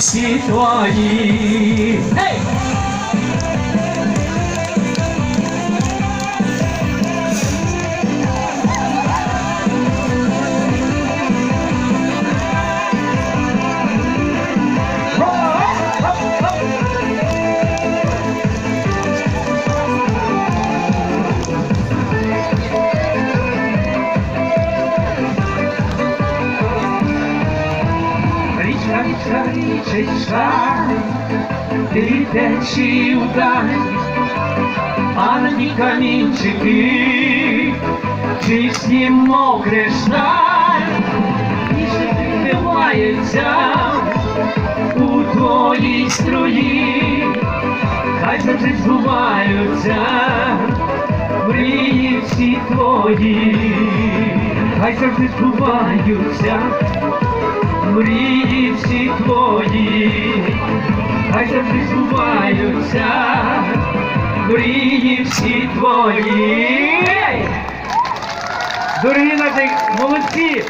всі твої. Ей! Річка, річечка, ти течі ні камінчики, чисті мов кришталь, ніжно відбиваються у твоїй струї, хай завжди збуваються мрії всі твої, хай завжди збуваються мрії всі твої, хай завжди збуваються, мрії всі твої. Дорогі наші молодці!